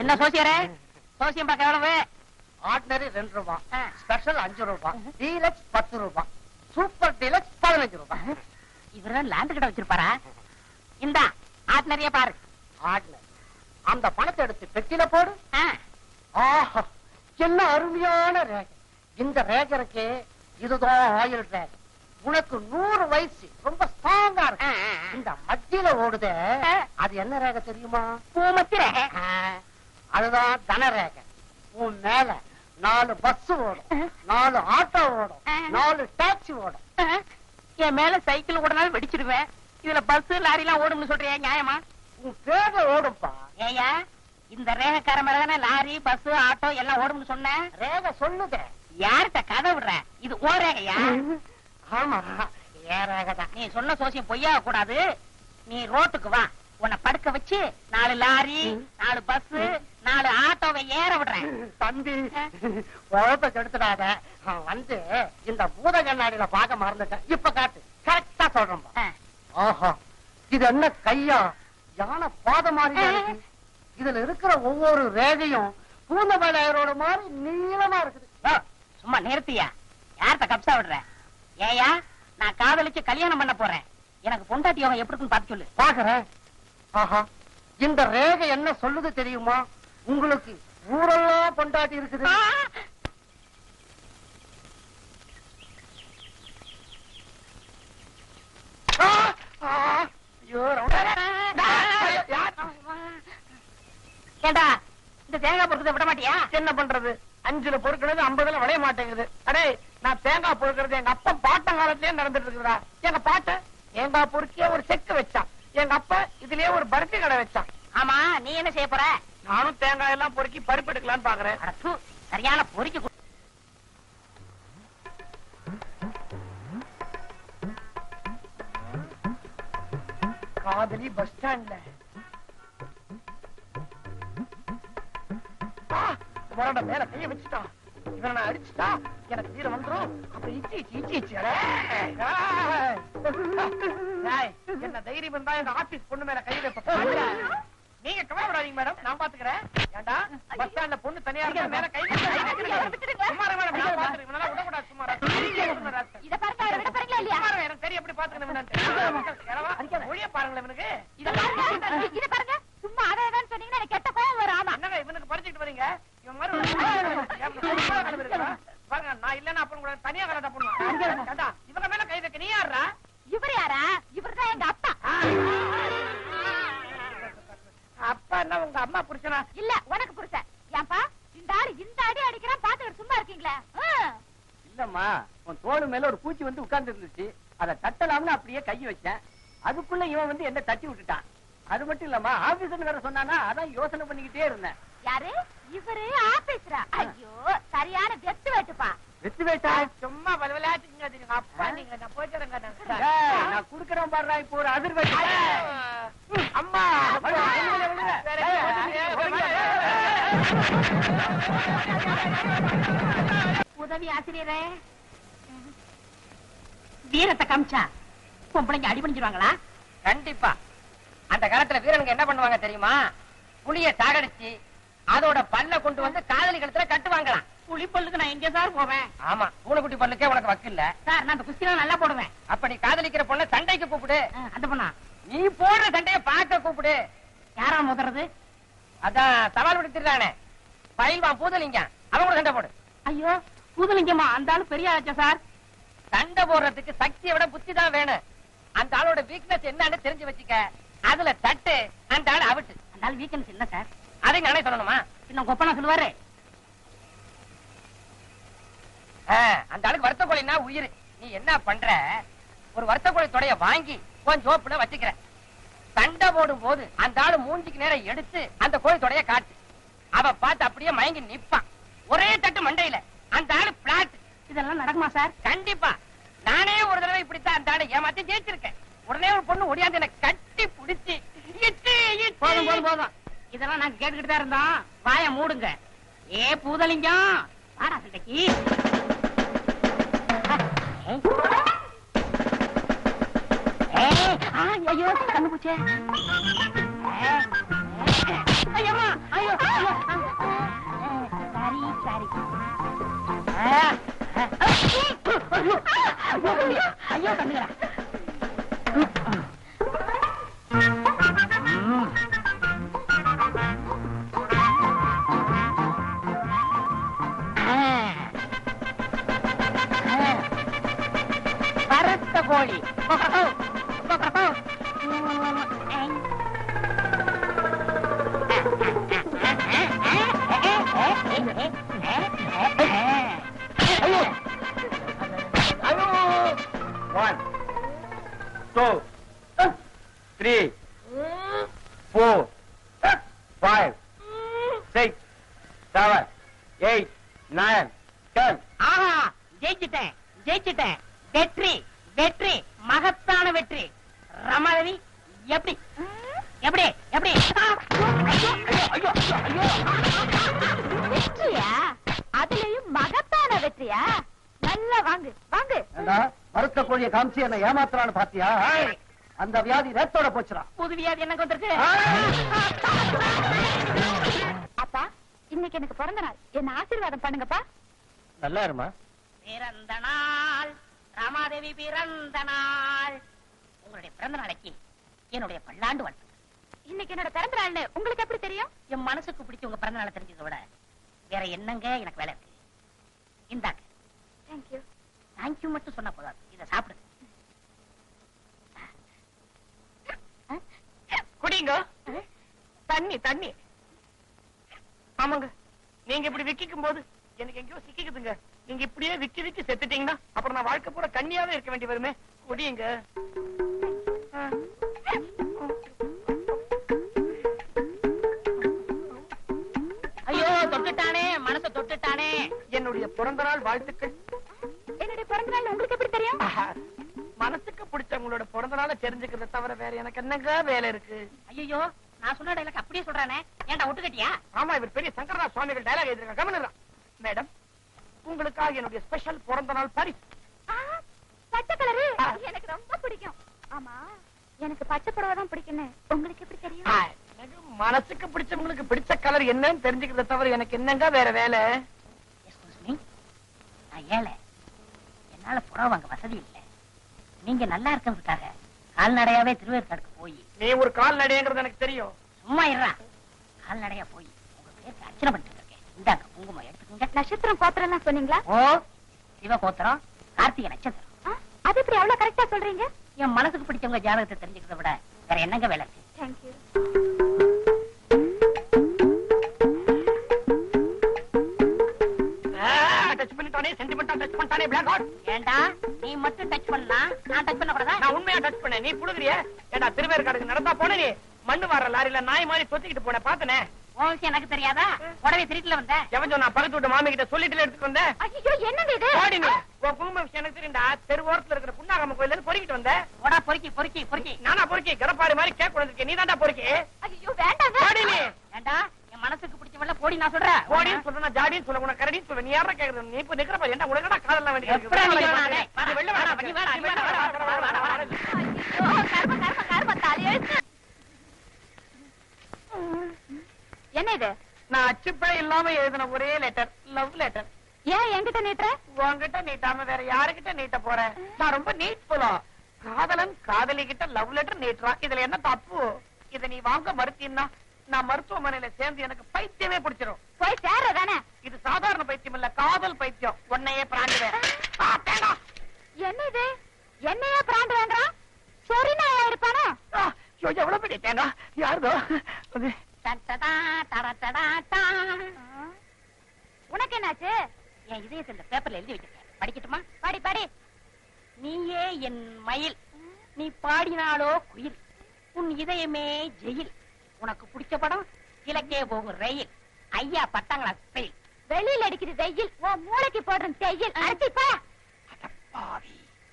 என்ன சோசியரே? சோசியம் பார்க்க எவ்வளவு? ஆர்டினரி ரெண்டு ரூபா. ஆ. ஸ்பெஷல் அஞ்சு ரூபா. டீலக்ஸ் பத்து ரூபா. சூப்பர் டீலக்ஸ் பதினஞ்சு ரூபா. இவரு லேண்ட் கடை வச்சிருப்பாரா? இந்தா ஆர்டினரியா பாரு. ஆர்டினரி. அந்த பணத்தை எடுத்து பெட்டியில போடு. ஆஹா என்ன அருமையான ரேகை. இந்த ரேகை இருக்கே இதுதான் ஆயில் ரேகை. உனக்கு நூறு வயசு. ரொம்ப ஸ்ட்ராங்கா இருக்கு. இந்த மத்தியில ஓடுதே. அது என்ன ரேகை தெரியுமா? பூமத்திர. ஆ, அதுதான் தன ரேகை உன் மேல நாலு பஸ் ஓடும் நாலு ஆட்டோ ஓடும். நாலு டாக்ஸி ஓடும். என் மேல சைக்கிள் ஓடனாலும் வெடிச்சிருவேன். இதுல பஸ் லாரி எல்லாம் ஓடும்னு சொல்றியா நியாயமா? உன் பேக ஓடும்பா. ஏயா இந்த ரேகக்கார மேல தானே லாரி பஸ் ஆட்டோ எல்லாம் ஓடும்னு சொன்னேன் ரேகை சொல்லுதே. யார்கிட்ட கதை விடுற? இது ஓ ரேகையா? ஆமா ஏன் ரேகை தான் நீ சொன்ன சோசியம் பொய்யாக கூடாது நீ ரோட்டுக்கு வா. உன்னை படுக்க வச்சு நாலு லாரி நாலு பஸ் நாலு ஆட்டோவை ஏற விடுறேன். தம்பி உழப்ப கெடுத்துடாத. அவன் வந்து இந்த பூத கண்ணாடியில பார்க்க மறந்துட்டேன். இப்ப காட்டு. கரெக்டா சொல்றேன்பா ஆ. ஆஹா இது என்ன கையா? யானை பாத மாதிரி இதுல இருக்கிற ஒவ்வொரு ரேகையும் பூந்தமலையரோட மாதிரி நீளமா இருக்குது. சும்மா நிறுத்தியா? யார்கிட்ட கப்சா விடுற? ஏயா நான் காதலிச்சு கல்யாணம் பண்ண போறேன். எனக்கு பொண்டாட்டி யோகம் எப்படி இருக்குன்னு பார்த்து சொல்லு. பாக்குறேன் ஆஹா இந்த ரேகை என்ன சொல்லுது தெரியுமா? உங்களுக்கு ஊரெல்லாம் பொண்டாட்டி இருக்குது? ஏண்டா இந்த தேங்காய் பொறுக்கிறத விட மாட்டியா என்ன பண்றது அஞ்சுல பொறுக்கிறது ஐம்பதுல விளைய மாட்டேங்குது அடே நான் தேங்காய் பொறுக்கிறது எங்க அப்பா பாட்டங்காலத்திலேயே நடந்துட்டு இருக்குதா எங்க பாட்ட தேங்காய் பொறுக்கிய ஒரு செக்கு வச்சான் எங்க அப்பா இதுலயே ஒரு பருத்தி கடை வச்சான் ஆமா நீ என்ன செய்ய போற நானும் தேங்காய் எல்லாம் பொறுக்கி பருப்பு எடுக்கலாம்னு பாக்குறேன் சரியான பொறிக்கு காதலி பஸ் ஸ்டாண்ட்ல. முரண்ட மேல கைய வச்சுட்டான். இவனை நான் அடிச்சுட்டா எனக்கு இச்சி இச்சி இச்சி இச்சி அடே. ஏய், என்ன தைரியம் இருந்தா எங்க ஆபீஸ் பொண்ணு மேல கை வைப்ப. நீங்க கவலைப்படாதீங்க மேடம் நான் பாத்துக்கிறேன். ஏண்டா பஸ் ஸ்டாண்ட்ல பொண்ணு தனியா இருந்தா மேல கை இருங்க மேடம் நான் பாத்துக்கிறேன். இவனால விடக்கூடாது சும்மா இரு. இத பாருங்க அவரை விட போறீங்களா இல்லையா? இருங்க, எனக்கு தெரியும் எப்படி பாத்துக்கணும். மொழிய பாருங்களேன் இவனுக்கு. இத பாருங்க இத பாருங்க. சும்மா அதை சொன்னீங்கன்னா எனக்கு கெட்ட கோவம் வரும். ஆமா. என்னங்க இவனுக்கு படிச்சுட்டு வரீங்க? இவன் மாதிரி? பாருங்க நான் இல்லன்னா அப்புறம் கூட தனியா கலந்த பண்ணுவேன். புருஷனா? இல்ல உனக்கு புருஷன். ஏன்பா இந்த ஆளு இந்த அடி அடிக்கிறான் பாத்துக்கிட்டு சும்மா இருக்கீங்களே. இல்லம்மா உன் தோடு மேல ஒரு பூச்சி வந்து உட்கார்ந்து இருந்துச்சு அதை தட்டலாம்னு அப்படியே கை வச்சேன். அதுக்குள்ள இவன் வந்து என்ன தட்டி விட்டுட்டான். அது மட்டும் இல்லம்மா ஆபீசர் வேற சொன்னானா அதான் யோசனை பண்ணிக்கிட்டே இருந்தேன். யாரு? இவரு ஆபீஸ்ரா ஐயோ சரியான கெத்து வெட்டுப்பா. வெத்து வேட்டா? சும்மா தெரியுங்க அப்பா நீங்க நான் போயிட்டு நான் குடுக்கறேன் பாடுறா இப்போ ஒரு அதிர் வெட்டு அம்மா உதவி ஆசிரியரே. வீரத்தை காமிச்சா? பொம்பளைங்க அடி பண்ணிச்சிருவாங்களா கண்டிப்பா. அந்த காலத்துல வீரனுக்கு என்ன பண்ணுவாங்க தெரியுமா? புலிய சாகடிச்சு அதோட பல்ல கொண்டு வந்து காதலி கழுத்துல கட்டுவாங்களாம். புலி பல்லுக்கு நான் எங்க சார் போவேன். ஆமா பூனைக்குட்டி பல்லுக்கே உனக்கு வக்கில்ல சார் நான் அந்த குஸ்திலாம் நல்லா போடுவேன். அப்ப நீ காதலிக்கிற பொண்ண சண்டைக்கு கூப்பிடு. அந்த பொண்ணா? நீ போடுற சண்டைய பார்க்க கூப்பிடு. யாரா முதறது? அதான் சவால் விடுத்துறானே பயில்வான் பூதலிங்க அவன் கூட சண்டை போடு. ஐயோ பூதலிங்கம்மா அந்த ஆளு பெரிய ஆச்சா சார்? சண்டை போடுறதுக்கு சக்தியை விட புத்தி தான் வேணும். அந்த ஆளோட வீக்னஸ் என்னன்னு தெரிஞ்சு வச்சுக்க. அதுல தட்டு அந்த ஆள் அவிட்டு. அந்த ஆள் வீக்கெண்ட்ஸ் இல்ல சார். அதை நானே சொல்லணுமா? இன்னும் கொப்பனா சொல்லுவாரு. அந்த ஆளுக்கு வருத்த கோழின்னா உயிர். நீ என்ன பண்ற? ஒரு வருத்த கோழி தொடைய வாங்கி கொஞ்சம் சோப்புல வச்சுக்கிற. சண்டை போடும் போது அந்த ஆளு மூஞ்சிக்கு நேரம் எடுத்து அந்த கோழி தொடைய காட்டு. அவ பார்த்து அப்படியே மயங்கி நிப்பான். ஒரே தட்டு மண்டையில. அந்த ஆளு பிளாட் இதெல்லாம் நடக்குமா சார்? கண்டிப்பா. நானே ஒரு தடவை இப்படித்தான் அந்த ஆளு ஏமாத்தி ஜெயிச்சிருக்கேன். உடனே ஒரு பொண்ணு ஒடியாந்து என்ன கட்டி புடிச்சு. போதும் போதும் போதும். இதெல்லாம் நாங்க கேட்டுக்கிட்டு தான் இருந்தோம். வாய மூடுங்க. ஏ பூதலிங்கம். வாடா சண்டைக்கு ஐயோ கண்ணு பூச்சே. ஐயம்மா ஐயோ ஐயோ சாரி சாரி ஐயோ ஐயோ கண்ணுங்களா கோழி. anh. எப்படி? எப்படி? எப்படி. வெற்றியா? அதுலயும் மகத்தான வெற்றியா? நல்லா வாங்கு வாங்கு. வறுத்த கோழியை காமிச்சு என்ன ஏமாத்துறான்னு பாத்தியா? அந்த வியாதி நேத்தோட போச்சுடா. புது வியாதி எனக்கு வந்திருக்கு அப்பா இன்னைக்கு எனக்கு பிறந்த நாள். என்ன ஆசீர்வாதம் பண்ணுங்கப்பா. நல்லா இருமா? பிறந்த நாள் ராமாதேவி பிறந்த நாள். உங்களுடைய பிறந்த நாளைக்கு என்னுடைய பல்லாண்டு வாழ்த்து. இன்னைக்கு என்னோட பிறந்த நாள்னு உங்களுக்கு எப்படி தெரியும்? என் மனசுக்கு பிடிச்ச உங்க பிறந்த நாளை தெரிஞ்சதை விட வேற என்னங்க எனக்கு வேலை இருக்கு? இந்தாங்க. தேங்க்யூ தேங்க்யூ மட்டும் சொன்னா போதாது. இதை சாப்பிடுங்க குடிங்க. தண்ணி தண்ணி. ஆமாங்க. நீங்க இப்படி விக்கிக்கும் போது எனக்கு எங்கேயோ சிக்கிக்குதுங்க. நீங்க இப்படியே விக்கி விக்கி செத்துட்டீங்கன்னா அப்புறம் நான் வாழ்க்கை பூரா கண்ணியாவே இருக்க வேண்டி வருமே. குடியுங்க தொட்டுட்டானே மனசை தொட்டுட்டானே. என்னுடைய பிறந்த நாள் வாழ்த்துக்கள். என்னுடைய பிறந்த நாள் உங்களுக்கு எப்படி தெரியும். மனசுக்கு பிடிச்சவங்களோட பிறந்த நாளை தெரிஞ்சுக்கிறத தவிர வேற எனக்கு என்னங்க வேலை இருக்கு? ஐயோ நான் சொன்ன டைலாக் அப்படியே சொல்றானே. ஏன்டா ஒட்டுக்கட்டியா? ஆமா இவர் பெரிய சங்கரதாஸ் சுவாமிகள் டயலாக் எழுதிருக்காங்க கவனிடுறான் மேடம் உங்களுக்காக என்னுடைய ஸ்பெஷல் பிறந்த நாள் பரிசு பச்சை கலரு. எனக்கு ரொம்ப பிடிக்கும். ஆமா எனக்கு பச்சை புடவை தான் பிடிக்கும்னு. உங்களுக்கு எப்படி தெரியும்? எனக்கு மனசுக்கு பிடிச்சவங்களுக்கு பிடிச்ச கலர் என்னன்னு தெரிஞ்சுக்கிறத தவிர எனக்கு என்னங்க வேற வேலை? நான் ஏழை என்னால புறா வாங்க வசதி இல்லை. நீங்க நல்லா இருக்கிறதுக்காக கால்நடையாவே திருவேற்காடுக்கு போய். நீ ஒரு கால் நடைங்கிறது எனக்கு தெரியும். சும்மா இருடா. கால்நடையா போய் உங்க பேருக்கு அர்ச்சனை பண்ணிட்டு இருக்கேன். இந்தாங்க குங்குமம் எடுத்துக்கோங்க. நட்சத்திரம் பாத்திரம் எல்லாம் சொன்னீங்களா? ஓ சிவகோத்திரம் கார்த்திகை நட்சத்திரம். அது எப்படி அவ்வளவு கரெக்டா சொல்றீங்க? என் மனசுக்கு பிடிச்சவங்க ஜாதகத்தை தெரிஞ்சுக்கிறத விட வேற என்னங்க வேலை தேங்க்யூ அவுட் ஏண்டா? நீ மட்டும் டச் பண்ணா? நான் டச் பண்ண கூடாதா நான் உண்மையா டச் பண்ணேன். நீ புடுங்குறிய ஏடா திருவேற்காடுக்கு நடந்தா போன நீ? மண்ணு வார லாரில நாய் மாதிரி தொத்திக்கிட்டு போன பாத்தனே எனக்கு தெரியாதா? உடனே திருட்டுல வந்த. எவன் சொன்னா பக்கத்து வீட்டு மாமி கிட்ட சொல்லிட்டு எடுத்துட்டு வந்தேன் ஐயோ என்னங்க இது? ஓடி நீ. உன் குடும்ப விஷயம் எனக்கு தெரியும்டா. தெரு ஓரத்துல இருக்கிற புண்ணாகம்ம கோயில்ல இருந்து பொறுக்கிட்டு வந்தேன் போடா பொறுக்கி பொறுக்கி பொறுக்கி. நானா பொறுக்கி? கடப்பாடு மாதிரி கேக் கொண்டு நீ தான்டா பொறுக்கி? ஐயோ ஓடி நீ. ஏண்டா? மனசுக்கு பிடிச்சவள போடி நான் சொல்றேன். ஓடின்னு சொல்றேன் ஜாடின்னு சொல்ல உனக்கு கரடின்னு சொல்ல. நீ யாரா கேக்குறது நீ இப்ப நிக்கிற பாரு என்ன உனக்கடா காதெல்லாம் வேண்டி கிடக்கு? எப்படா வெளில வாடா, வாடா, வாடா. ஐயோ கர்ம கர்ம கர்ம என்ன இது? நான் அச்சுப்பே இல்லாம எழுதின ஒரே லெட்டர் லவ் லெட்டர் ஏன் என்கிட்ட நீட்டுற? உன்கிட்ட நீட்டாம வேற யாருகிட்ட நீட்ட போறேன் நான் ரொம்ப நீட் போலாம் காதலன் காதலி கிட்ட லவ் லெட்டர் நீட்டுறான். இதுல என்ன தப்பு? இத நீ வாங்க மறுத்தீன்னா நான் மருத்துவமனையில சேர்ந்து எனக்கு பைத்தியமே பிடிச்சிரும். போய் சேர்றதானே? இது சாதாரண பைத்தியம் இல்ல காதல் பைத்தியம். உன்னையே பிராண்டுவேன். என்ன இது என்னையே பிராண்ட் வேண்டாம் சரி நான் இருப்பானா எவ்வளவு பெரிய தேங்காய் யாருதோ. உனக்கு என்னாச்சு? என் இதயத்தை இந்த பேப்பர்ல எழுதி வச்சிருக்கேன். படிக்கட்டுமா? படி படி. நீயே என் மயில். நீ பாடினாலோ குயில். உன் இதயமே ஜெயில். உனக்கு பிடிச்ச படம் கிழக்கே போகும் ரயில். ஐயா பட்டாங்களா பெயில் வெளியில அடிக்குது வெயில். உன் மூளைக்கு போடுற தையல். அடிப்பா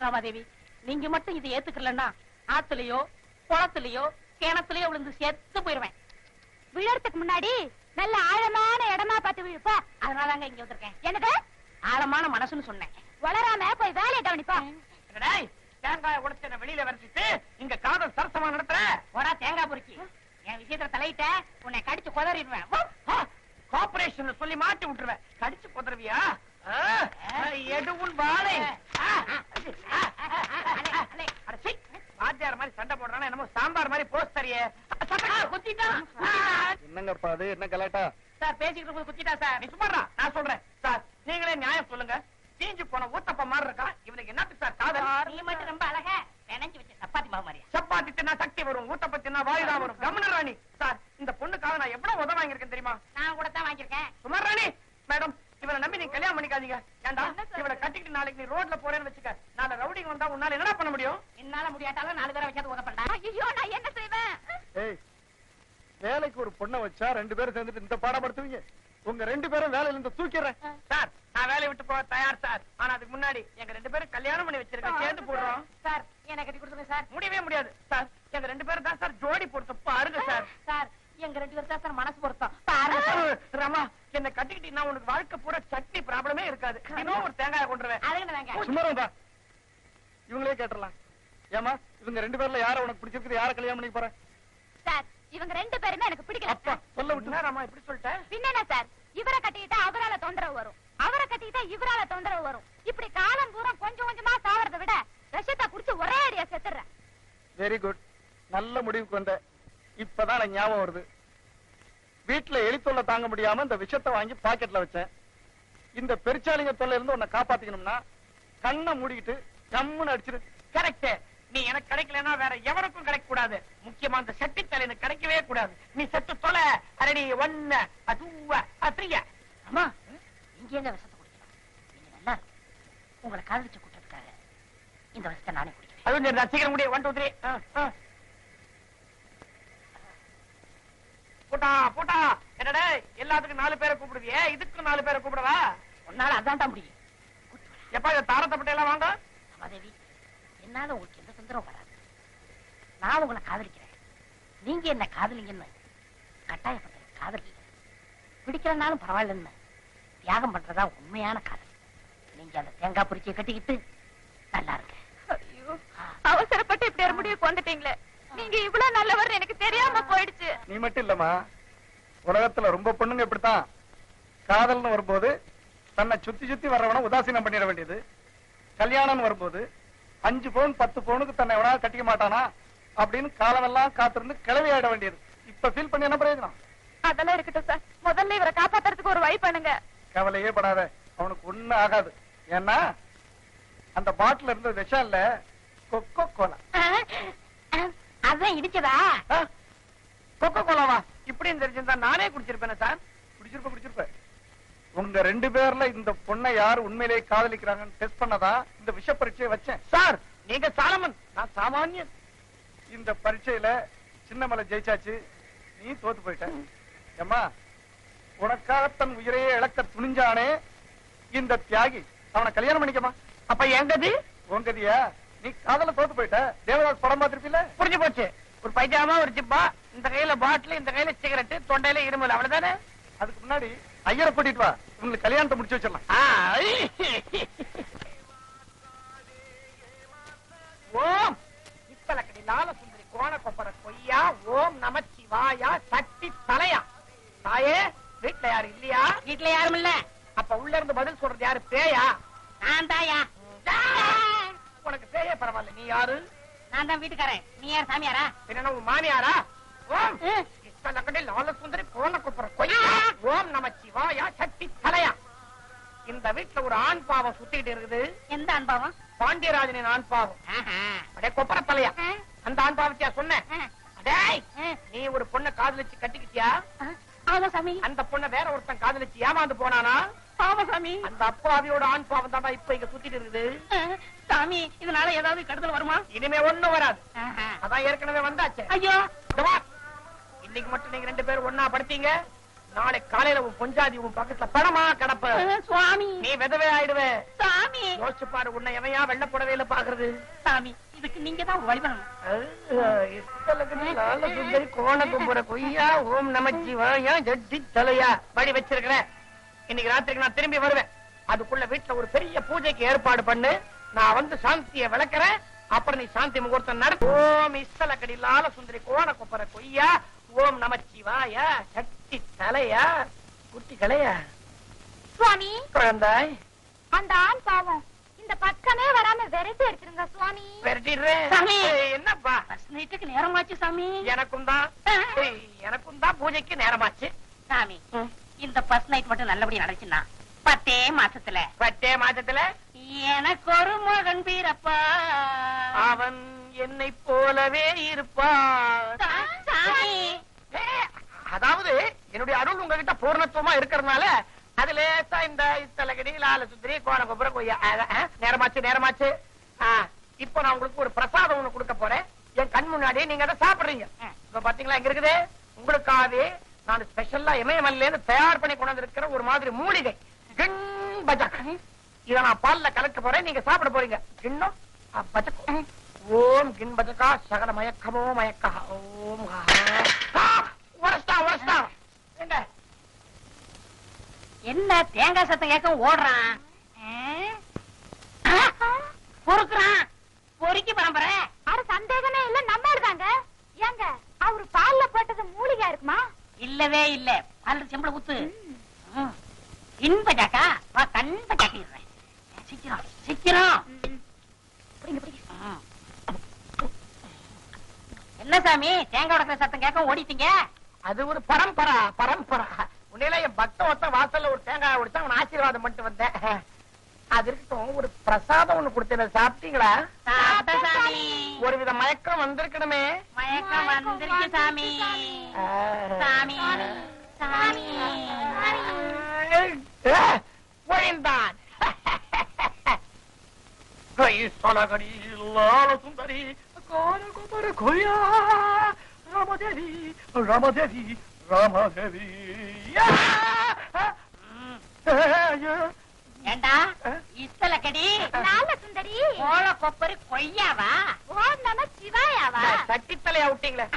ராமாதேவி நீங்க மட்டும் இதை ஏத்துக்கலன்னா ஆத்துலயோ குளத்துலயோ கிணத்துலயோ விழுந்து செத்து போயிருவேன். விழறதுக்கு முன்னாடி நல்ல ஆழமான இடமா பார்த்து விழுப்பா அதனாலதாங்க இங்க வந்திருக்கேன். எனக்கு ஆழமான மனசுன்னு சொன்னேன். வளராம போய் வேலையை கவனிப்பா. தேங்காய் உடைச்சு வெளியில வரைச்சிட்டு இங்க காதல் சரசமா நடத்துற? தேங்காய் பொறுக்கி. என் விஷயத்துல தலையிட்ட உன்னை கடிச்சு குதறிடுவேன் கார்பரேஷன் சொல்லி மாட்டி விட்டுருவேன் கடிச்சு குதறவியா எடுவும் வாழை வாத்தியார் மாதிரி சண்டை போடுறானா என்னமோ சாம்பார் மாதிரி போஸ்ட் தரியே என்னங்கப்பா அது என்ன கலாட்டா சார் பேசிக்கிட்டு குத்திட்டா சார் நீ சும்மாடா நான் சொல்றேன் சார் நீங்களே நியாயம் சொல்லுங்க தீஞ்சு போன ஊத்தப்ப மாதிரி இருக்கான் இவனுக்கு என்னத்துக்கு சார் காதல் நீ மட்டும் ரொம்ப அழகா நினைஞ்சு வச்ச சப்பாத்தி மாவு மாதிரியா தின்னா சக்தி வரும் ஊத்தப்ப தின்னா வாயுதா வரும். கமன ராணி. சார் இந்த பொண்ணுக்காக நான் எவ்வளவு உதவ வாங்கியிருக்கேன் தெரியுமா? நான் கூட தான் வாங்கியிருக்கேன். சுமார் ராணி. மேடம் இவனை நம்பி நீங்க கல்யாணம் பண்ணிக்காதீங்க. ஏண்டா இவனை கட்டிக்கிட்டு நாளைக்கு நீ ரோட்ல போறேன்னு வச்சுக்க. நாளை ரவுடிங்க வந்தா உன்னால என்னடா பண்ண முடியும்? என்னால முடியாட்டாலும் நாலு பேரை வச்சாது உதப்பண்டா ஐயோ நான் என்ன செய்வேன்? ஏய் வேலைக்கு ஒரு பொண்ணை வச்சா ரெண்டு பேரும் சேர்ந்துட்டு இந்த பாடப்படுத்துவீங்க உங்க ரெண்டு பேரும் வேலையில இருந்து தூக்கிடுறேன் சார் நான் வேலையை விட்டு போக தயார் சார். ஆனா அதுக்கு முன்னாடி எங்க ரெண்டு பேரும் கல்யாணம் பண்ணி வச்சிருக்கேன் சேர்ந்து போடுறோம். சார் எனக்கு கட்டி கொடுத்துருங்க சார். முடியவே முடியாது சார். எங்க ரெண்டு பேரும் தான் சார் ஜோடி பொருத்தம். பாருங்க சார். சார் எங்க ரெண்டு பேரும் தான் சார் மனசு பொருத்தம். பாருங்க. ரமா என்ன கட்டிக்கிட்டீங்கன்னா உனக்கு வாழ்க்கை பூரா சட்னி ப்ராப்ளமே இருக்காது. இன்னும் ஒரு தேங்காய் கொண்டுருவேன் சும்மா இவங்களே கேட்டுறலாம் ஏமா இவங்க ரெண்டு பேர்ல யார உனக்கு பிடிச்சிருக்குது? யார கல்யாணம் பண்ணி போற? சார் இவங்க ரெண்டு பேருமே எனக்கு பிடிக்கல அப்பா சொல்ல விட்டு என்ன ரமா இப்படி சொல்லிட்டேன் பின்னென்ன சார்? இவரை கட்டிக்கிட்டா அவரால தொந்தரவு வரும். அவரை கட்டிக்கிட்டா இவரால தொந்தரவு வரும். இப்படி காலம் பூரா கொஞ்சம் கொஞ்சமா சாவறதை விட விஷத்தை குடிச்சு ஒரே அடியா செத்துறேன் வெரி குட் நல்ல முடிவுக்கு வந்த. இப்பதான் ஞாபகம் வருது. வீட்டுல எலி தொல்லை தாங்க முடியாம இந்த விஷத்தை வாங்கி பாக்கெட்ல வச்சேன். இந்த பெருச்சாலிங்க தொல்லை இருந்து உன்னை காப்பாத்திக்கணும்னா கண்ணை மூடிக்கிட்டு கம்முன்னு அடிச்சிரு. கரெக்ட் நீ எனக்கு கிடைக்கலன்னா வேற எவனுக்கும் கிடைக்க கூடாது முக்கியமா அந்த செட்டி தலைன்னு கிடைக்கவே கூடாது. நீ செத்து தொலை. அரடி ஒன்னு அதுவ அத்திரிய அம்மா இங்க எங்க விஷத்தை குடிக்கலாம் நீங்க நல்லா. உங்களை காதலிச்சு கூட்டத்துக்காக இந்த விஷத்தை நானே குடிக்கிறேன். அதுவும் சீக்கிரம் முடியும். ஒன் டூ த்ரீ போட்டா போட்டா. என்னடா எல்லாத்துக்கும் நாலு பேரை கூப்பிடுவியே இதுக்கும் நாலு பேரை கூப்பிடவா? உன்னால அதான் தான் முடியும் எப்பா இந்த தாரத்தை எல்லாம் வாங்க? சமாதேவி என்னால உங்களுக்கு எந்த தொந்தரவும் வராது. நான் உங்களை காதலிக்கிறேன். நீங்க என்ன காதலிங்கன்னு கட்டாயப்பட்ட காதல் இல்லை. பிடிக்கிறனாலும் பரவாயில்லன்னு. தியாகம் பண்றதா உண்மையான காதல். நீங்க அந்த தேங்காய் பொரிச்சியை கட்டிக்கிட்டு நல்லா இருங்க. ஐயோ அவசரப்பட்டு இப்படி ஒரு முடிவு கொண்டுட்டீங்களே நீங்க இவ்வளவு நல்லவர் எனக்கு தெரியாம போயிடுச்சு. நீ மட்டும் இல்லம்மா. உலகத்துல ரொம்ப பொண்ணுங்க இப்படித்தான். காதல்னு வரும்போது தன்னை சுத்தி சுத்தி வர்றவன உதாசீனம் பண்ணிட வேண்டியது. கல்யாணம்னு வரும்போது அஞ்சு பவுன் பத்து பவுனுக்கு தன்னை எவனாவது கட்டிக்க மாட்டானா? அப்படின்னு காலமெல்லாம் காத்திருந்து கிளவி ஆயிட வேண்டியது. இப்ப ஃபீல் பண்ணி என்ன பிரயோஜனம்? அதெல்லாம் இருக்கட்டும் சார் முதல்ல இவரை காப்பாத்துறதுக்கு ஒரு வழி பண்ணுங்க. கவலையே படாத. அவனுக்கு ஒண்ணும் ஆகாது. ஏன்னா அந்த பாட்டில் இருந்த விஷம் இல்ல கொக்கோ கோலா அதான் இடிச்சதா? கொக்கோ கோலாவா இப்படின்னு தெரிஞ்சிருந்தா நானே குடிச்சிருப்பேனே சார் குடிச்சிருப்ப குடிச்சிருப்ப. உங்க ரெண்டு பேர்ல இந்த பொண்ணை யார் உண்மையிலேயே காதலிக்கிறாங்கன்னு டெஸ்ட் பண்ணதா? இந்த விஷ பரீட்சையை வச்சேன். சார் நீங்க சாலமன். நான் சாமானியன் இந்த பரீட்சையில சின்னமலை ஜெயிச்சாச்சு. நீ தோத்து போயிட்ட. ஏம்மா உனக்காக தன் உயிரையே இழக்க துணிஞ்சானே? இந்த தியாகி அவனை கல்யாணம் பண்ணிக்கமா அப்ப எங்கது உங்கதியா நீ காதல தோத்து போயிட்ட. தேவதாஸ் படம் பார்த்திருப்பீல புரிஞ்சு போச்சு. ஒரு பைஜாமா ஒரு ஜிப்பா இந்த கையில பாட்டில் இந்த கையில சிகரெட் தொண்டையில இருமல். அவ்வளவுதானே? அதுக்கு முன்னாடி ஐயரை கூட்டிட்டு வா. உங்களுக்கு கல்யாணத்தை முடிச்சு வச்சிடலாம். ஓம். இப்பலக்கடி லால சுந்தரி கோண கொப்பர கொய்யா ஓம் நமச்சிவாயா சக்தி தலையா. தாயே வீட்டுல யாரு இல்லையா? வீட்டுல யாரும் இல்ல. அப்ப உள்ள இருந்து பதில் சொல்றது யாரு? பேயா? நான் தாயா. உனக்கு பேயே பரவாயில்ல. நீ யாரு? நான் தான் வீட்டுக்காரன். நீ யார் சாமியாரா? என்ன மாமியாரா? ஓம். ம். இப்பலக்கடி லால சுந்தரி கோண கொப்பர கொய்யா. ஓம் நமச்சிவாயா சக்தி தலையா இந்த வீட்டுல ஒரு ஆண் பாவம் சுத்திட்டு இருக்குது. எந்த அனுபவம் பாண்டியராஜனின் ஆண் பாவம். அடே கொப்பர தலையா. அந்த ஆண் பாவத்தியா ஆ. நீ ஒரு பொண்ணை காதலிச்சு கட்டிக்கிட்டியா? அந்த பொண்ணை வேற ஒருத்தன் காதலிச்சு ஏமாந்து போனானா? ஆமா சாமி. அந்த அப்பாவியோட ஆண் பாவம் தாண்டா இப்ப இங்க சுத்திட்டு இருக்குது. சாமி இதனால ஏதாவது கெடுதல் வருமா? இனிமே ஒண்ணும் வராது. அதான் ஏற்கனவே வந்தாச்சு. ஐயோ. இன்னைக்கு மட்டும் நீங்க ரெண்டு பேரும் ஒன்னா படுத்தீங்க. நாளை காலையில உன் பொஞ்சாதி உன் பக்கத்துல பணமா கிடப்ப. சுவாமி. நீ விதவே ஆயிடுவே. சாமி. யோசிச்சு பாரு உன்னை எவையா வெள்ள புடவையில பாக்குறது. சாமி இதுக்கு நீங்க தான் ஒரு வழி பண்ணணும் சுந்தரி கோண கும்புற கொய்யா ஓம் நமச்சிவாயா ஜட்டி தலையா படி வச்சிருக்கிறேன். இன்னைக்கு ராத்திரிக்கு நான் திரும்பி வருவேன். அதுக்குள்ள வீட்டுல ஒரு பெரிய பூஜைக்கு ஏற்பாடு பண்ணு. நான் வந்து சாந்திய விளக்குறேன். அப்புறம் நீ சாந்தி முகூர்த்தம் நடத்து. ஓம் இஸ்தலக்கடி லால சுந்தரி கோண குப்பர கொய்யா ஓம் நமச்சிவாயா. சக்தி தலையா. குட்டி கலையா சுவாமி. குழந்தாய். அந்த ஆண் பாவம். இந்த பக்கமே வராம விரட்டி எடுத்துருங்க சுவாமி. விரட்டிடுறேன். என்னப்பா? நைட்டுக்கு நேரமாச்சு சாமி. எனக்கும் தான் எனக்கும் தான் பூஜைக்கு நேரமாச்சு. சாமி இந்த ஃபர்ஸ்ட் நைட் மட்டும் நல்லபடியா நடந்துச்சுன்னா பத்தே மாசத்துல. பத்தே மாசத்துல? எனக்கு ஒரு மகன் பீரப்பா அவன் என்னை போலவே ஏய், அதாவது என்னுடைய அருள் உங்ககிட்ட பூர்ணத்துவமா இருக்கிறதுனால அது லேசா இந்த இத்தலகடி லால சுத்திரி கோண கொப்புற கொய்யா நேரமாச்சு நேரமாச்சு. இப்போ நான் உங்களுக்கு ஒரு பிரசாதம் ஒண்ணு கொடுக்க போறேன். என் கண் முன்னாடி நீங்க அதை சாப்பிடுறீங்க. இப்ப பாத்தீங்களா இங்க இருக்குது? உங்களுக்காகவே நான் ஸ்பெஷலா இமயமல்ல இருந்து தயார் பண்ணி கொண்டு வந்திருக்கிற ஒரு மாதிரி மூலிகை. இத நான் பால்ல கலக்க போறேன். நீங்க சாப்பிட போறீங்க. அ, பஜக். ஓம் கிண் பஜகா சகல மயக்கமோ மயக்கா. ஓம் உடைச்சிட்டா உடைச்சிட்டா என்ன? என்ன தேங்காய் சத்தம் கேட்க ஓடுறான்? பொறுக்குறான். பொறுக்கி பரம்பரை. அட சந்தேகமே இல்ல. நம்ம இருக்காங்க ஏங்க அவரு பால்ல போட்டது மூலிகா இருக்குமா? இல்லவே இல்ல. பால் செம்பள ஊத்து ம். இன்ப ஜாக்கா வா கண்ப ஜாக்கிடுறேன். சீக்கிரம் சீக்கிரம். என்ன சாமி தேங்காய் உடக்கிற சத்தம் கேட்க ஓடிட்டீங்க? அது ஒரு பரம்பரா பரம்பரா. உன்னையில என் பக்த ஒத்த வாசல்ல ஒரு தேங்காய் உடைச்சு அவன் ஆசீர்வாதம் பண்ணிட்டு வந்தேன். அது இருக்கட்டும் ஒரு பிரசாதம் ஒண்ணு கொடுத்தேன். சாப்பிட்டீங்களா? ஒரு வித மயக்கம் வந்திருக்கணுமே. மயக்கம் வந்துருச்சு சாமி. சாமி சாமி. ஒழிந்தான். சொலகடி லால சுந்தரி கோர கொய்யா. ராமதேவி ராமதேவி ராமதேவி. ஏண்டா? இத்தல கடி நால சுந்தரி. கோல கொப்பரு கொய்யாவா? ஓம் நம சிவாயாவா? தட்டி தலையா விட்டீங்களே